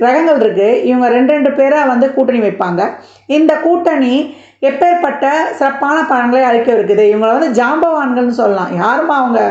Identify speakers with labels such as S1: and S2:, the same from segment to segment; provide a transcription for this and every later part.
S1: கிரகங்கள் இருக்குது இவங்க ரெண்டு ரெண்டு பேராக வந்து கூட்டணி வைப்பாங்க. இந்த கூட்டணி எப்பேற்பட்ட சிறப்பான பலன்களை அளிக்க இருக்குது? இவங்களை வந்து ஜாம்பவான்கள்னு சொல்லலாம். யாருமா அவங்க?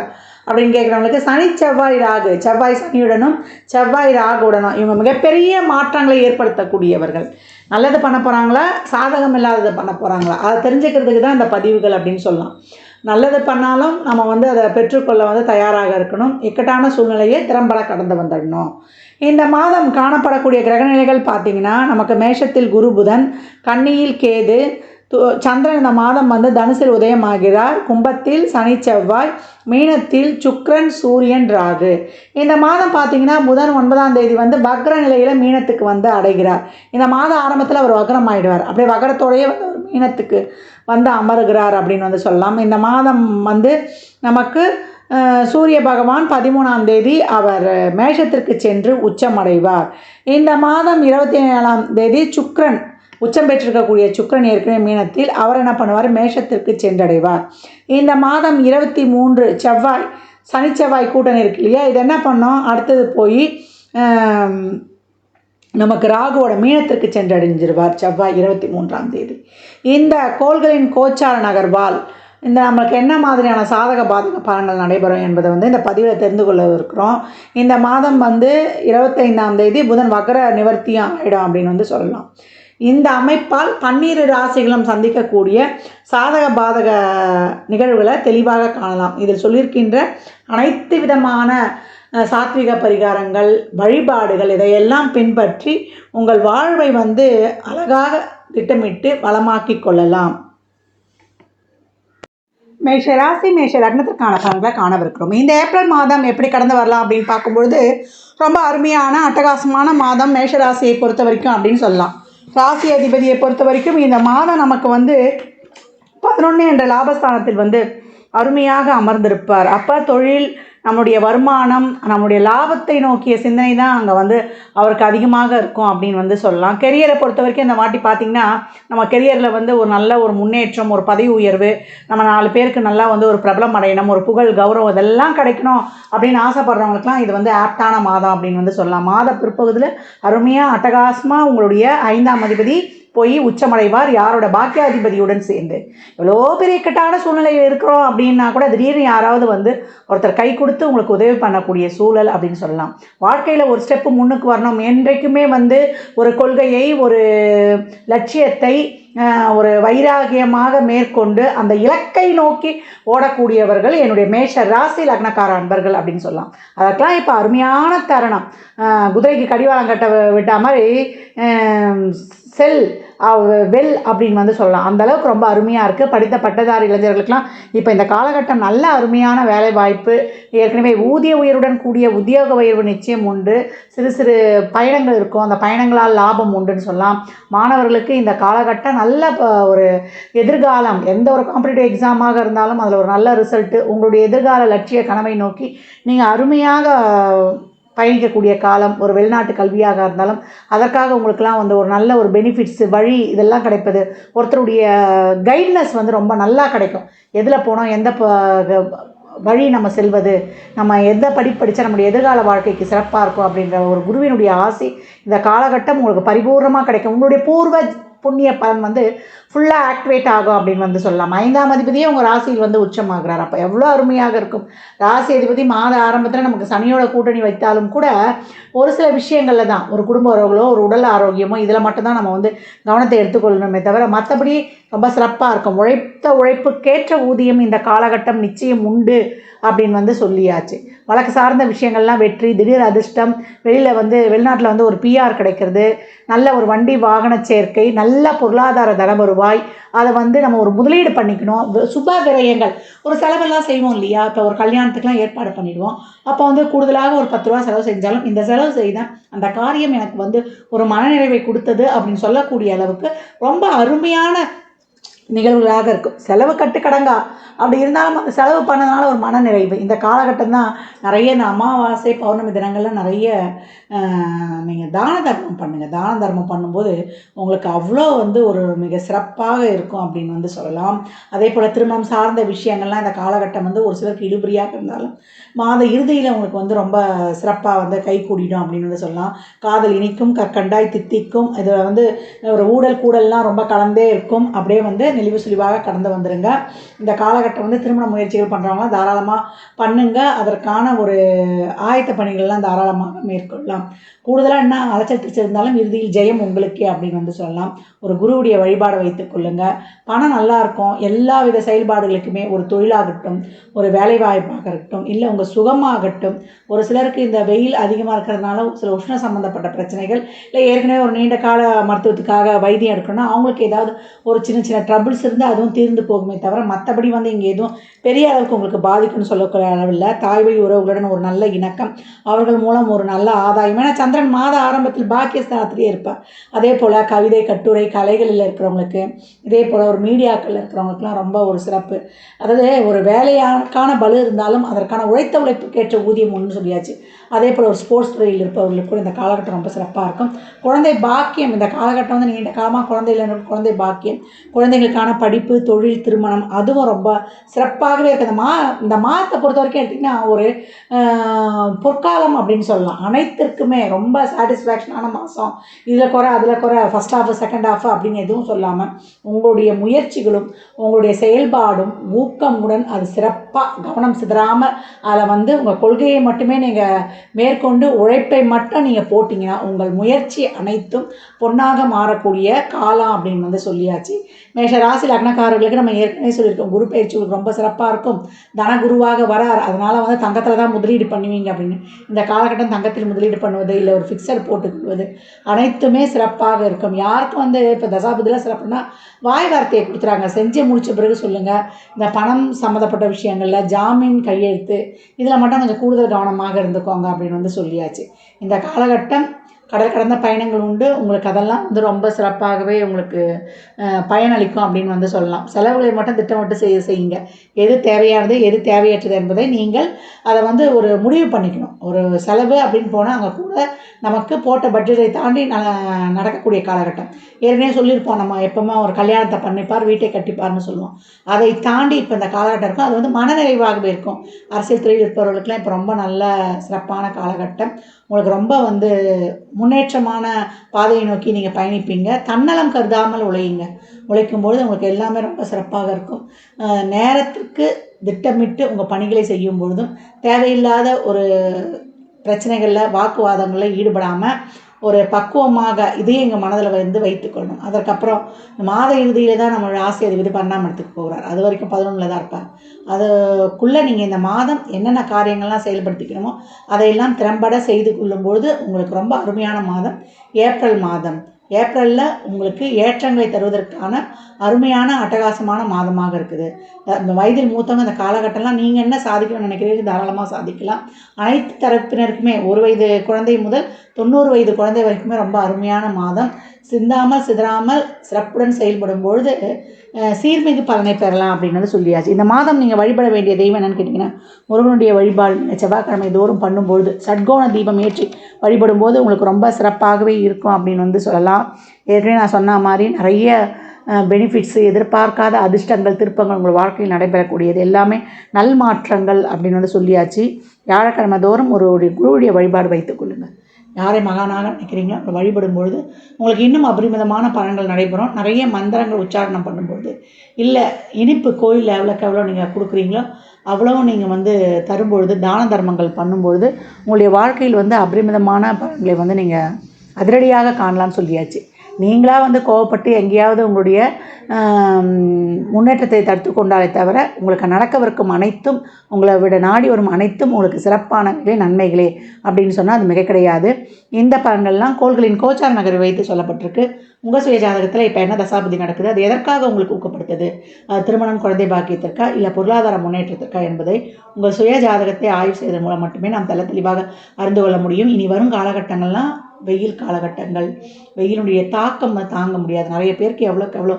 S1: அப்படின்னு கேட்குறவங்களுக்கு சனி செவ்வாய் ராகு. செவ்வாய் சனியுடனும் செவ்வாய் ராகுடனும். இவங்க மிகப்பெரிய மாற்றங்களை ஏற்படுத்தக்கூடியவர்கள். நல்லது பண்ண போகிறாங்களா சாதகம் இல்லாததை பண்ண போகிறாங்களா அதை தெரிஞ்சுக்கிறதுக்கு தான் இந்த பதிவுகள் அப்படின்னு சொல்லலாம். நல்லது பண்ணாலும் நம்ம வந்து அதை பெற்றுக்கொள்ள வந்து தயாராக இருக்கணும். இக்கட்டான சூழ்நிலையை திறம்பட கடந்து வந்துடணும். இந்த மாதம் காணப்படக்கூடிய கிரகநிலைகள் பார்த்திங்கன்னா நமக்கு மேஷத்தில் குரு புதன் கன்னியில் கேது து- சந்திரன் இந்த மாதம் வந்து தனுசில் உதயமாகிறார். கும்பத்தில் சனி செவ்வாய் மீனத்தில் சுக்கிரன் சூரியன் ராகு. இந்த மாதம் பார்த்தீங்கன்னா புதன் ஒன்பதாம் தேதி வந்து வக்ர நிலையில் மீனத்துக்கு வந்து அடைகிறார். இந்த மாத ஆரம்பத்தில் அவர் வக்ரம் ஆயிடுவார். அப்படியே வக்ரத்தோடையே வந்து இனத்துக்கு வந்து அமருகிறார் அப்படின்னு வந்து சொல்லலாம். இந்த மாதம் வந்து நமக்கு சூரிய பகவான் பதிமூணாம் தேதி அவர் மேஷத்திற்கு சென்று உச்சமடைவார். இந்த மாதம் இருபத்தி ஏழாம் தேதி சுக்ரன் உச்சம் பெற்றிருக்கக்கூடிய சுக்கரன் ஏற்கனவே மீனத்தில் அவர் என்ன பண்ணுவார்? மேஷத்திற்கு சென்றடைவார். இந்த மாதம் இருபத்தி மூன்று செவ்வாய் சனி செவ்வாய் கூட்டணி இருக்கு இல்லையா? இது என்ன பண்ணோம்? அடுத்தது போய் நமக்கு ராகுவோட மீனத்திற்கு சென்றடைஞ்சிருவார் செவ்வாய் இருபத்தி மூன்றாம் தேதி. இந்த கோள்களின் கோச்சார நகர்வால் இந்த நம்மளுக்கு என்ன மாதிரியான சாதக பாதக பலன்கள் நடைபெறும் என்பதை வந்து இந்த பதிவில் தெரிந்து கொள்ள இருக்கிறோம். இந்த மாதம் வந்து இருபத்தைந்தாம் தேதி புதன் வக்கர நிவர்த்தி ஆகிடும் அப்படின்னு வந்து சொல்லலாம். இந்த அமைப்பால் பன்னிரு ராசிகளும் சந்திக்கக்கூடிய சாதக பாதக நிகழ்வுகளை தெளிவாக காணலாம். இதில் சொல்லியிருக்கின்ற அனைத்து விதமான சாத்விக பரிகாரங்கள் வழிபாடுகள் இதையெல்லாம் பின்பற்றி உங்கள் வாழ்வை வந்து அழகாக திட்டமிட்டு வளமாக்கி கொள்ளலாம். மேஷ ராசி மேஷ லக்னத்திற்கான பலன்களை காணவிருக்கிறோம். இந்த ஏப்ரல் மாதம் எப்படி கடந்து வரலாம் அப்படின்னு பார்க்கும்பொழுது ரொம்ப அருமையான அட்டகாசமான மாதம் மேஷ ராசியை பொறுத்த வரைக்கும் அப்படின்னு சொல்லலாம். ராசி அதிபதியை பொறுத்த வரைக்கும் இந்த மாதம் நமக்கு வந்து பதினொன்று என்ற லாபஸ்தானத்தில் வந்து அருமையாக அமர்ந்திருப்பார். அப்போ தொழில் நம்முடைய வருமானம் நம்முடைய லாபத்தை நோக்கிய சிந்தனை தான் அங்கே வந்து அவருக்கு அதிகமாக இருக்கும் அப்படின்னு வந்து சொல்லலாம். கெரியரை பொறுத்த வரைக்கும் இந்த வாட்டி பார்த்திங்கன்னா நம்ம கெரியரில் வந்து ஒரு நல்ல ஒரு முன்னேற்றம் ஒரு பதவி உயர்வு நம்ம நாலு பேருக்கு நல்லா வந்து ஒரு பிரபலம் அடையணும் ஒரு புகழ் கௌரவம் இதெல்லாம் கிடைக்கணும் அப்படின்னு ஆசைப்படுறவங்களுக்குலாம் இது வந்து ஆப்டான மாதம் அப்படின்னு வந்து சொல்லலாம். மாத பிற்பகுதியில் அருமையாக அட்டகாசமாக உங்களுடைய ஐந்தாம் அதிபதி போய் உச்சமடைவார் யாரோட பாக்கியாதிபதியுடன் சேர்ந்து. எவ்வளோ பெரிய இக்கட்டான சூழ்நிலையில் இருக்கிறோம் அப்படின்னா கூட திடீர்னு யாராவது வந்து ஒருத்தர் கை கொடுத்து உங்களுக்கு உதவி பண்ணக்கூடிய சூழல் அப்படின்னு சொல்லலாம். வாழ்க்கையில் ஒரு ஸ்டெப்பு முன்னுக்கு வரணும். என்றைக்குமே வந்து ஒரு கொள்கையை ஒரு லட்சியத்தை ஒரு வைராகியமாக மேற்கொண்டு அந்த இலக்கை நோக்கி ஓடக்கூடியவர்கள் என்னுடைய மேஷ ராசி லக்னக்கார அன்பர்கள் அப்படின்னு சொல்லலாம். அதற்கெல்லாம் இப்போ அருமையான தருணம். குதிரைக்கு கடிவாளம் கட்ட விட்ட விட்டா மாதிரி செல் வெல் அப்படின்னு வந்து சொல்லலாம். அந்த அளவுக்கு ரொம்ப அருமையாக இருக்குது படித்த பட்டதாரி இளைஞர்களுக்கெல்லாம் இப்போ இந்த காலகட்டம் நல்ல அருமையான வேலை வாய்ப்பு. ஏற்கனவே ஊதிய உயர்வுடன் கூடிய உத்தியோக உயர்வு நிச்சயம் உண்டு. சிறு சிறு பயணங்கள் இருக்கும். அந்த பயணங்களால் லாபம் உண்டுன்னு சொல்லலாம். மாணவர்களுக்கு இந்த காலகட்டம் நல்ல ஒரு எதிர்காலம். எந்த ஒரு காம்படிட்டிவ் எக்ஸாமாக இருந்தாலும் அதில் ஒரு நல்ல ரிசல்ட்டு உங்களுடைய எதிர்கால லட்சிய கனவை நோக்கி நீங்கள் அருமையாக பயணிக்கக்கூடிய காலம் ஒரு வெளிநாட்டு கல்வியாக இருந்தாலும் அதற்காக உங்களுக்கெல்லாம் வந்து ஒரு நல்ல ஒரு பெனிஃபிட்ஸு வழி இதெல்லாம் கிடைப்பது. ஒருத்தருடைய கைட்னஸ் வந்து ரொம்ப நல்லா கிடைக்கும். எதில் போனோம் எந்த ப- வழி நம்ம செல்வது நம்ம எந்த படிப்பு படித்தா நம்முடைய எதிர்கால வாழ்க்கைக்கு சிறப்பாக இருக்கும் அப்படின்ற ஒரு குருவினுடைய ஆசை இந்த காலகட்டம் உங்களுக்கு பரிபூர்ணமாக கிடைக்கும். உங்களுடைய பூர்வ புண்ணிய பலன் வந்து ஃபுல்லாக ஆக்டிவேட் ஆகும் அப்படின்னு வந்து சொல்லலாம். ஐந்தாம் அதிபதியே உங்கள் ராசியில் வந்து உச்சமாகிறார். அப்போ எவ்வளோ அருமையாக இருக்கும். ராசி அதிபதி மாத ஆரம்பத்தில் நமக்கு சனியோட கூட்டணி வைத்தாலும் கூட ஒரு சில விஷயங்களில் தான். ஒரு குடும்ப உறவுகளோ ஒரு உடல் ஆரோக்கியமோ இதில் மட்டும்தான் நம்ம வந்து கவனத்தை எடுத்துக்கொள்ளணுமே தவிர மற்றபடி ரொம்ப சிறப்பாக இருக்கும். உழைத்த உழைப்புக்கேற்ற ஊதியம் இந்த காலகட்டம் நிச்சயம் உண்டு அப்படின்னு வந்து சொல்லியாச்சு. வழக்கு சார்ந்த விஷயங்கள்லாம் வெற்றி திடீர் அதிர்ஷ்டம் வெளியில் வந்து வெளிநாட்டில் வந்து ஒரு பிஆர் கிடைக்கிறது நல்ல ஒரு வண்டி வாகன சேர்க்கை நல்ல பொருளாதார தன வருவாய் அதை வந்து நம்ம ஒரு முதலீடு பண்ணிக்கணும். சுப விரயங்கள் ஒரு செலவெல்லாம் செய்வோம் இல்லையா? இப்போ ஒரு கல்யாணத்துக்குலாம் ஏற்பாடு பண்ணிடுவோம். அப்போ வந்து கூடுதலாக ஒரு பத்து ரூபா செலவு செஞ்சாலும் இந்த செலவு செய்த அந்த காரியம் எனக்கு வந்து ஒரு மனநிறைவை கொடுத்தது அப்படின்னு சொல்லக்கூடிய அளவுக்கு ரொம்ப அருமையான நிகழ்வுகளாக இருக்கும். செலவு கட்டுக்கடங்கா அப்படி இருந்தாலும் அந்த செலவு பண்ணதுனால ஒரு மனநிறைவு. இந்த காலகட்டம் தான் நிறைய இந்த அமாவாசை பௌர்ணமி தினங்களில் நிறைய நீங்கள் தான தர்மம் பண்ணுங்கள் தான தர்மம் பண்ணும்போது உங்களுக்கு அவ்வளோ வந்து ஒரு மிக சிறப்பாக இருக்கும் அப்படின்னு வந்து சொல்லலாம். அதே போல் திருமணம் சார்ந்த விஷயங்கள்லாம் இந்த காலகட்டம் வந்து ஒரு சிலருக்கு இழுபறியாக இருந்தாலும் மாத இறுதியில் உங்களுக்கு வந்து ரொம்ப சிறப்பாக வந்து கை கூடிடும் அப்படின்னு வந்து சொல்லலாம். காதல் இனிக்கும் கற்கண்டாய் தித்திக்கும் இதில் வந்து ஒரு ஊடல் கூடல்லாம் ரொம்ப கலந்தே இருக்கும். அப்படியே வந்து நெளிவு சுழிவாக கடந்து வந்துடுங்க இந்த காலகட்டம் வந்து திருமண முயற்சிகள் பண்ணுறவங்களாம் தாராளமாக பண்ணுங்கள் அதற்கான ஒரு ஆயத்த பணிகள்லாம் தாராளமாக மேற்கொள்ளலாம். கூடுதலாக என்ன அலைச்சல் திருச்சல் இருந்தாலும் இறுதியில் ஜெயம் உங்களுக்கே அப்படின்னு வந்து சொல்லலாம். ஒரு குருவுடைய வழிபாடு வைத்துக் கொள்ளுங்க. பணம் நல்லா இருக்கும். எல்லா வித செயல்பாடுகளுக்குமே ஒரு தொழிலாகட்டும் ஒரு வேலைவாய்ப்பாக இருக்கட்டும் இல்லை உங்கள் சுகமாகட்டும் ஒரு சிலருக்கு இந்த வெயில் அதிகமாக இருக்கிறதுனால சில உஷ்ண சம்மந்தப்பட்ட பிரச்சனைகள் இல்லை ஏற்கனவே ஒரு நீண்ட கால மருத்துவத்துக்காக வைத்தியம் எடுக்கணும்னா அவங்களுக்கு ஏதாவது ஒரு சின்ன சின்ன ட்ரபிள்ஸ் இருந்தால் அதுவும் தீர்ந்து போகுமே தவிர மற்றபடி வந்து இங்கே எதுவும் பெரிய அளவுக்கு உங்களுக்கு பாதிக்கும்னு சொல்லக்கூடிய அளவில் தாய்வழி உறவுகளுடன் ஒரு நல்ல இணக்கம் அவர்கள் மூலம் ஒரு நல்ல ஆதாயம் ஏன்னா சந்திரன் மாத ஆரம்பத்தில் பாக்கியஸ்தானத்திலேயே இருப்பான் அதே போல் கவிதை கட்டுரை கலைகளில் இருக்கிறவங்களுக்கு இதே போல் ஒரு மீடியாக்களில் இருக்கிறவங்களுக்குலாம் ரொம்ப ஒரு சிறப்பு. அதாவது ஒரு வேலையாக்கான பலு இருந்தாலும் அதற்கான உழைத்த உழைப்புக்கேற்ற ஊதியம் ஒன்று சொல்லியாச்சு. அதே போல் ஒரு ஸ்போர்ட்ஸ் துறையில் இருப்பவர்களுக்கு கூட இந்த காலகட்டம் ரொம்ப சிறப்பாக இருக்கும். குழந்தை பாக்கியம் இந்த காலகட்டம் வந்து நீண்ட காலமாக குழந்தை குழந்தை பாக்கியம் குழந்தைகளுக்கான படிப்பு தொழில் திருமணம் அதுவும் ரொம்ப சிறப்பாகவே இருக்குது இந்த மா இந்த மாதத்தை பொறுத்த வரைக்கும் எடுத்திங்கன்னா ஒரு பொற்காலம் அப்படின்னு சொல்லலாம். அனைத்திற்குமே ரொம்ப சாட்டிஸ்ஃபேக்ஷனான மாதம். இதில் குறை அதில் குறை ஃபஸ்ட் ஹாஃப் செகண்ட் ஹாஃப் அப்படின்னு எதுவும் சொல்லாமல் உங்களுடைய முயற்சிகளும் உங்களுடைய செயல்பாடும் ஊக்கமுடன் அது சிறப்பாக கவனம் சிதறாமல் அதில் வந்து உங்கள் கொள்கையை மட்டுமே நீங்கள் மேற்கொண்டு உழைப்பை மட்டும் நீங்கள் போட்டிங்கன்னா உங்கள் முயற்சி அனைத்தும் பொன்னாக மாறக்கூடிய காலம் அப்படின்னு வந்து சொல்லியாச்சு. மேஷ ராசி லக்னக்காரர்களுக்கு நம்ம ஏற்கனவே சொல்லியிருக்கோம். குரு பயிற்சி ரொம்ப சிறப்பாக இருக்கும். தன குருவாக வரார். அதனால் வந்து தங்கத்தில் தான் முதலீடு பண்ணுவீங்க அப்படின்னு. இந்த காலகட்டம் தங்கத்தில் முதலீடு பண்ணுவது இல்லை ஒரு ஃபிக்ஸட் போட்டுக்கொள்வது அனைத்துமே சிறப்பாக இருக்கும். யாருக்கும் வந்து இப்போ தசாபதியில் சிறப்புனா வாய் வார்த்தையை கொடுத்துறாங்க. செஞ்சு முடித்த பிறகு சொல்லுங்கள் இந்த பணம் சம்மந்தப்பட்ட விஷயங்களில் ஜாமீன் கையெழுத்து இதில் மட்டும் கொஞ்சம் கூடுதல் கவனமாக இருந்துக்கோங்க. அப்படின்னு வந்து சொல்லியாச்சு. இந்த காலகட்டம் கடல் கடந்த பயணங்கள் உண்டு. உங்களுக்கு அதெல்லாம் வந்து ரொம்ப சிறப்பாகவே உங்களுக்கு பயனளிக்கும் அப்படின்னு வந்து சொல்லலாம். செலவுகளை மட்டும் திட்டமிட்டு செய்ய செய்யுங்க. எது தேவையானது எது தேவையற்றது என்பதை நீங்கள் அதை வந்து ஒரு முடிவு பண்ணிக்கணும். ஒரு செலவு அப்படின்னு போனால் அங்கே கூட நமக்கு போட்ட பட்ஜெட்டை தாண்டி ந நடக்கக்கூடிய காலகட்டம். ஏற்கனவே சொல்லியிருப்போம் நம்ம எப்போமா ஒரு கல்யாணத்தை பண்ணிப்பார் வீட்டை கட்டிப்பார்னு சொல்லுவோம். அதை தாண்டி இப்போ இந்த காலகட்டம் இருக்கும். அது வந்து மனநிறைவாகவே இருக்கும். அரசியல் துறையில் இருப்பவர்களுக்கெல்லாம் இப்போ ரொம்ப நல்ல சிறப்பான காலகட்டம். உங்களுக்கு ரொம்ப வந்து முன்னேற்றமான பாதையை நோக்கி நீங்கள் பயணிப்பீங்க. தன்னலம் கருதாமல் உழையுங்க. உழைக்கும்பொழுது உங்களுக்கு எல்லாமே ரொம்ப சிறப்பாக இருக்கும். நேரத்திற்கு திட்டமிட்டு உங்கள் பணிகளை செய்யும் பொழுதும் தேவையில்லாத ஒரு பிரச்சனைகளில் வாக்குவாதங்களில் ஈடுபடாமல் ஒரு பக்குவமாக இதையும் எங்கள் மனதில் வந்து வைத்துக்கொள்ளணும் அதற்கப்புறம் இந்த மாத இறுதியில் தான் நம்மளோட ஆசை அதிபதி பன்னெண்டாம் போகிறார் அது வரைக்கும் பதினொன்றில் தான் இருப்பார். அதுக்குள்ளே நீங்கள் இந்த மாதம் என்னென்ன காரியங்கள்லாம் செயல்படுத்திக்கணுமோ அதையெல்லாம் திறம்பட செய்து கொள்ளும்பொழுது உங்களுக்கு ரொம்ப அருமையான மாதம். ஏப்ரல் மாதம். ஏப்ரலில் உங்களுக்கு ஏற்றங்களை தருவதற்கான அருமையான அட்டகாசமான மாதமாக இருக்குது. இந்த வயதில் மூத்தவங்க அந்த காலகட்டம்லாம் நீங்கள் என்ன சாதிக்கணும்னு நினைக்கிறீங்க தாராளமாக சாதிக்கலாம். அனைத்து தரப்பினருக்குமே ஒரு வயது குழந்தை முதல் தொண்ணூறு வயது குழந்தை வரைக்குமே ரொம்ப அருமையான மாதம். சிந்தாமல் சிதறாமல் சிறப்புடன் செயல்படும் பொழுது சீர்மிகு பலனை பெறலாம் அப்படின்னு சொல்லியாச்சு. இந்த மாதம் நீங்கள் வழிபட வேண்டிய தெய்வம் என்னன்னு கேட்டிங்கன்னா முருகனுடைய வழிபாடு நீங்கள் செவ்வாய்க்கிழமை தோறும் பண்ணும்பொழுது சட்கோண தீபம் ஏற்றி வழிபடும்போது உங்களுக்கு ரொம்ப சிறப்பாகவே இருக்கும் அப்படின்னு வந்து சொல்லலாம். ஏற்கனவே நான் சொன்ன மாதிரி நிறைய பெனிஃபிட்ஸு எதிர்பார்க்காத அதிர்ஷ்டங்கள் திருப்பங்கள் உங்கள் வாழ்க்கையில் நடைபெறக்கூடியது. எல்லாமே நல்மாற்றங்கள் அப்படின்னு வந்து சொல்லியாச்சு. வியாழக்கிழமை தோறும் ஒரு குருவுடைய வழிபாடு வைத்துக் கொள்ளுங்கள். யாரை மகானாக நினைக்கிறீங்க? அவரை வழிபடும் பொழுது உங்களுக்கு இன்னும் அபரிமிதமான பலன்கள் நடைபெறும். நிறைய மந்திரங்கள் உச்சாரணம் பண்ணும்பொழுது. இல்லை இனிப்பு கோயிலில் எவ்வளோக்கு எவ்வளோ நீங்கள் கொடுக்குறீங்களோ அவ்வளவும் நீங்கள் வந்து தரும்பொழுது தான தர்மங்கள் பண்ணும்பொழுது உங்களுடைய வாழ்க்கையில் வந்து அபரிமிதமான பலன்களை வந்து நீங்கள் அதிரடியாக காணலாம்னு சொல்லியாச்சு. நீங்களாக வந்து கோவப்பட்டு எங்கேயாவது உங்களுடைய முன்னேற்றத்தை தடுத்து கொண்டாலே தவிர உங்களுக்கு நடக்கவிருக்கும் அனைத்தும் உங்களை விட நாடி வரும் அனைத்தும் உங்களுக்கு சிறப்பானங்களே நன்மைகளே அப்படின்னு சொன்னால் அது மிக கிடையாது. இந்த பலன்கள்லாம் கோள்களின் கோச்சார் நகரை வைத்து சொல்லப்பட்டிருக்கு. உங்கள் சுய ஜாதகத்தில் இப்போ என்ன தசாபதி நடக்குது? அது எதற்காக உங்களுக்கு ஊக்கப்படுத்துது? அது திருமணம் குழந்தை பாக்கியத்திற்கா இல்லை பொருளாதார முன்னேற்றத்திற்கா என்பதை உங்கள் சுய ஜாதகத்தை ஆய்வு செய்வதன் மூலம் மட்டுமே நாம் தெள்ள தெளிவாக அறிந்து கொள்ள முடியும். இனி வரும் காலகட்டங்கள்லாம் வெயில் காலகட்டங்கள் வெயிலுடைய தாக்கம் தாங்க முடியாது. நிறைய பேருக்கு எவ்வளோக்கு எவ்வளோ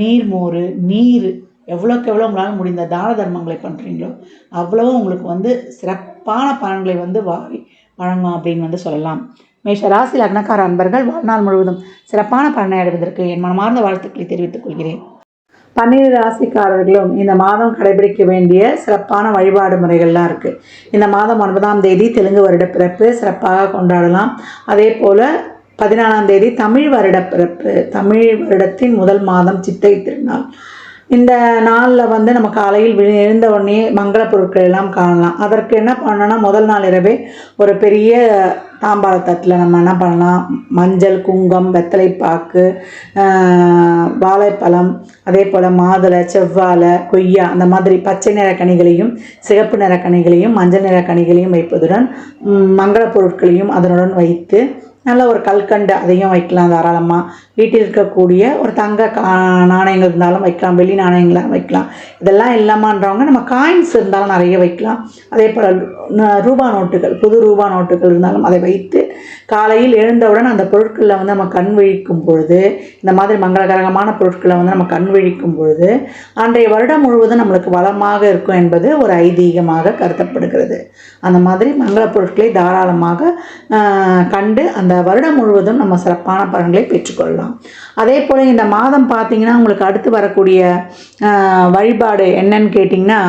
S1: நீர்மோர் நீர் எவ்வளோக்கு எவ்வளோ உங்களால் முடிந்த தான தர்மங்களை பண்ணுறீங்களோ அவ்வளவும் உங்களுக்கு வந்து சிறப்பான பலன்களை வந்து வாரி வழங்கும் அப்படின்னு வந்து சொல்லலாம். மேஷ ராசி லக்னக்கார அன்பர்கள் வாழ்நாள் முழுவதும் சிறப்பான பலனை அடைவதற்கு என் மனமார்ந்த வாழ்த்துக்களை தெரிவித்துக் கொள்கிறேன். பன்னிரு ராசிக்காரர்களும் இந்த மாதம் கடைபிடிக்க வேண்டிய சிறப்பான வழிபாடு முறைகள்லாம் இருக்குது இந்த மாதம் ஒன்பதாம் தேதி தெலுங்கு வருட பிறப்பு சிறப்பாக கொண்டாடலாம். அதே போல் பதினாலாம் தேதி தமிழ் வருட பிறப்பு தமிழ் வருடத்தின் முதல் மாதம் சித்தை திருநாள். இந்த நாளில் வந்து நம்ம காலையில் விழு எழுந்த உடனே மங்கள பொருட்கள் எல்லாம் காணலாம். அதற்கு என்ன பண்ணணும்னா முதல் நாள் இரவே ஒரு பெரிய தாம்பாள தட்டில் நம்ம என்ன பண்ணலாம்? மஞ்சள் குங்கம் வெத்தலைப்பாக்கு வாழைப்பழம் அதே போல் மாதுளை செவ்வாழை கொய்யா அந்த மாதிரி பச்சை நிற கனிகளையும் சிகப்பு நிற கனிகளையும் மஞ்சள் நிற கனிகளையும் வைப்பதுடன் மங்கள பொருட்களையும் அதனுடன் வைத்து நல்ல ஒரு கல்கண்டு அதையும் வைக்கலாம் தாராளமாக வீட்டில் இருக்கக்கூடிய ஒரு தங்க கா நாணயங்கள் இருந்தாலும் வைக்கலாம் வெள்ளி நாணயங்களாக வைக்கலாம். இதெல்லாம் இல்லாமன்றவங்க நம்ம காயின்ஸ் இருந்தாலும் நிறைய வைக்கலாம். அதே போல் ரூபா நோட்டுகள் புது ரூபா நோட்டுகள் இருந்தாலும் அதை வைத்து காலையில் எழுந்தவுடன் அந்த பொருட்களில் வந்து நம்ம கண் விழிக்கும் பொழுது இந்த மாதிரி மங்களகரகமான பொருட்களை வந்து நம்ம கண் விழிக்கும் பொழுது அன்றைய வருடம் முழுவதும் நம்மளுக்கு வளமாக இருக்கும் என்பது ஒரு ஐதீகமாக கருதப்படுகிறது. அந்த மாதிரி மங்கள பொருட்களை தாராளமாக கண்டு அந்த வருடம் முழுவதும் நம்ம சிறப்பான பலன்களை பெற்றுக்கொள்ளலாம். அதே போல் இந்த மாதம் பார்த்தீங்கன்னா உங்களுக்கு அடுத்து வரக்கூடிய வழிபாடு என்னன்னு கேட்டிங்கன்னா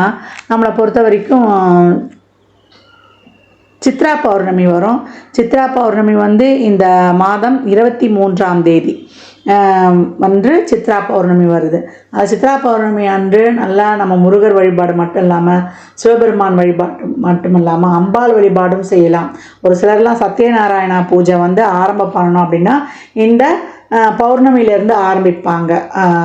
S1: நம்மளை பொறுத்த வரைக்கும் சித்ரா பௌர்ணமி வரும். சித்ரா பௌர்ணமி வந்து இந்த மாதம் இருபத்தி மூன்றாம் தேதி. வந்து அன்று சித்ரா பௌர்ணமி வருது. அது சித்ரா பௌர்ணமி அன்று நல்லா நம்ம முருகர் வழிபாடு மட்டும் இல்லாமல் சிவபெருமான் வழிபாடு மட்டும் இல்லாமல் அம்பாள் வழிபாடும் செய்யலாம். ஒரு சிலர்லாம் சத்யநாராயணா பூஜை வந்து ஆரம்பம் பண்ணணும் அப்படின்னா இந்த பௌர்ணமியிலேருந்து ஆரம்பிப்பாங்க.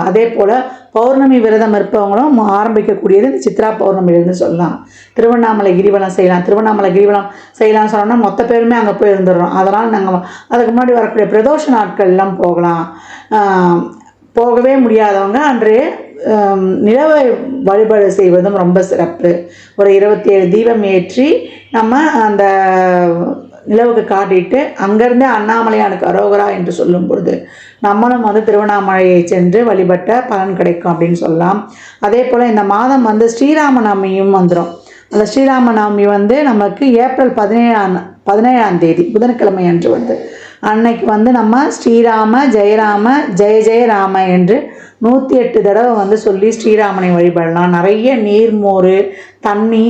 S1: அதே போல் பௌர்ணமி விரதம் இருப்பவங்களும் ஆரம்பிக்கக்கூடியது இந்த சித்ரா பௌர்ணமியிலேருந்து சொல்லலாம். திருவண்ணாமலை கிரிவலம் செய்யலாம். திருவண்ணாமலை கிரிவலம் செய்யலாம்னு சொன்னோம்னா மொத்த பேருமே அங்கே போய் இருந்துடுறோம் அதனால் நாங்கள் அதுக்கு முன்னாடி வரக்கூடிய பிரதோஷ நாட்கள்லாம் போகலாம். போகவே முடியாதவங்க அன்று நிலவை வழிபாடு செய்வதும் ரொம்ப சிறப்பு. ஒரு இருபத்தி ஏழு தீபம் ஏற்றி நம்ம அந்த நிலவுக்கு காட்டிட்டு அங்கேருந்தே அண்ணாமலையானுக்கு அரோகரா என்று சொல்லும் பொழுது நம்மளும் வந்து திருவண்ணாமலையை சென்று வழிபட்ட பலன் கிடைக்கும் அப்படின்னு சொல்லலாம். அதே போல் இந்த மாதம் வந்து ஸ்ரீராம நவமியும் வந்துடும் அந்த ஸ்ரீராம நவமி வந்து நமக்கு ஏப்ரல் பதினேழாம் பதினேழாம் தேதி புதன்கிழமை அன்று வந்து. அன்னைக்கு வந்து நம்ம ஸ்ரீராம ஜெயராம ஜெய ஜெயராம என்று நூற்றி எட்டு தடவை வந்து சொல்லி ஸ்ரீராமனை வழிபடலாம். நிறைய நீர்மோர் தண்ணி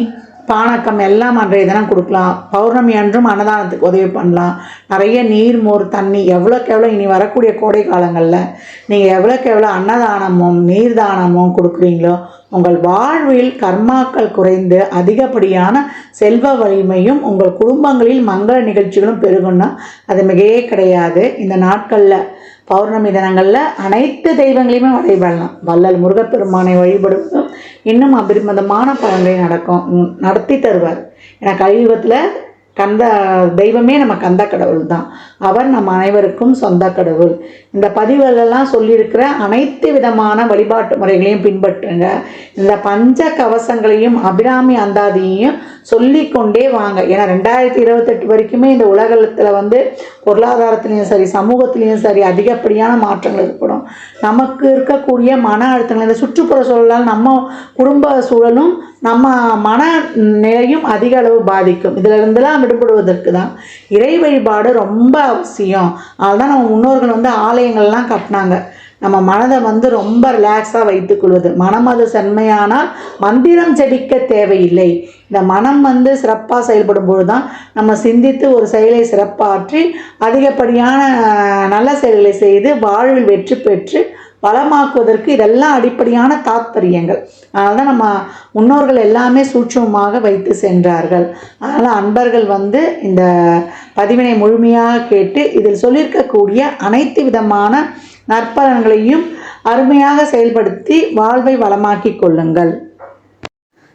S1: பானக்கம் எல்லாம் அன்றைய தினம் கொடுக்கலாம். பௌர்ணமி அன்றும் அன்னதானத்துக்கு உதவி பண்ணலாம். நிறைய நீர் மோர் தண்ணி எவ்வளோக்கு எவ்வளோ இனி வரக்கூடிய கோடை காலங்களில் நீங்கள் எவ்வளோக்கு எவ்வளோ அன்னதானமும் நீர்தானமும் கொடுக்குறீங்களோ உங்கள் வாழ்வில் கர்மாக்கள் குறைந்து அதிகப்படியான செல்வ வலிமையும் உங்கள் குடும்பங்களில் மங்கள நிகழ்ச்சிகளும் பெருகும்னா அது மிகையே கிடையாது. இந்த நாட்களில் பௌர்ணமி தினங்களில் அனைத்து தெய்வங்களையுமே வழிபடலாம். வள்ளல் முருகப்பெருமானை வழிபடுவதும் இன்னும் அபிரிமதமான பலன்களை நடக்கும் நடத்தி தருவார். ஏன்னா கலியுகத்தில் கந்த தெய்வமே நம்ம கந்த கடவுள் தான். அவர் நம் அனைவருக்கும் சொந்த கடவுள். இந்த பதிவுகளெல்லாம் சொல்லியிருக்கிற அனைத்து விதமான வழிபாட்டு முறைகளையும் பின்பற்றுங்க. இந்த பஞ்ச கவசங்களையும் அபிராமி அந்தாதியையும் சொல்லிக்கொண்டே வாங்க. ஏன்னா ரெண்டாயிரத்தி இருபத்தெட்டு வரைக்குமே இந்த உலகத்தில் வந்து பொருளாதாரத்துலேயும் சரி சமூகத்துலேயும் சரி அதிகப்படியான மாற்றங்கள் ஏற்படும். நமக்கு இருக்கக்கூடிய மன அழுத்தங்கள் இந்த சுற்றுப்புற சூழலால் நம்ம குடும்ப சூழலும் நம்ம மன நிலையும் அதிக அளவு பாதிக்கும். இதில் இருந்தெல்லாம் விடுபடுவதற்கு தான் இறை வழிபாடு ரொம்ப அவசியம். அதுதான் நம்ம முன்னோர்கள் வந்து ஆலயங்கள்லாம் கட்டினாங்க. நம்ம மனதை வந்து ரொம்ப ரிலாக்ஸாக வைத்துக்கொள்வது மனம் அது செம்மையானால் மந்திரம் ஜெபிக்க தேவையில்லை. இந்த மனம் வந்து சிறப்பாக செயல்படும் பொழுது தான் நம்ம சிந்தித்து ஒரு செயலை சிறப்பாற்றி அதிகப்படியான நல்ல செயல்களை செய்து வாழ்வில் வெற்றி பெற்று வளமாக்குவதற்கு இதெல்லாம் அடிப்படையான தாத்பரியங்கள். அதனால தான் நம்ம முன்னோர்கள் எல்லாமே சூட்சமமாக வைத்து சென்றார்கள். அதனால் அன்பர்கள் வந்து இந்த பதிவினை முழுமையாக கேட்டு இதில் சொல்லியிருக்கக்கூடிய அனைத்து விதமான நற்பலன்களையும் அருமையாக செயல்படுத்தி வாழ்வை வளமாக்கிக் கொள்ளுங்கள்.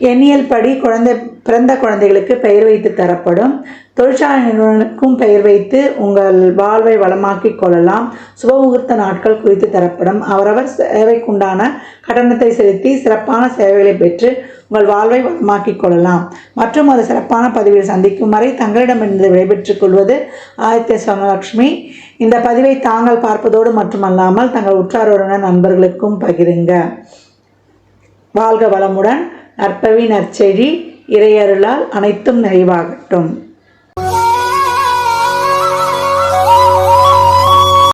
S1: எண்ணியல் படி குழந்தை பிறந்த குழந்தைகளுக்கு பெயர் வைத்து தரப்படும். தொழிற்சாலை நிறுவனங்களுக்கும் பெயர் வைத்து உங்கள் வாழ்வை வளமாக்கி கொள்ளலாம். சுபமுகூர்த்த நாட்கள் குறித்து தரப்படும். அவரவர் சேவைக்குண்டான கட்டணத்தை செலுத்தி சிறப்பான சேவைகளை பெற்று உங்கள் வாழ்வை வளமாக்கி கொள்ளலாம். மற்றும் அது சிறப்பான பதிவில் சந்திக்கும் வரை தங்களிடமிருந்து விடைபெற்றுக் கொள்வது ஆதித்ய சோமலட்சுமி இந்த பதிவை தாங்கள் பார்ப்பதோடு மட்டுமல்லாமல் தங்கள் உற்றார் உறவினர் நண்பர்களுக்கும் பகிருங்க. வாழ்க வளமுடன். நற்பவி நற்செழி இறையருளால் அனைத்தும் நிறைவாகட்டும்.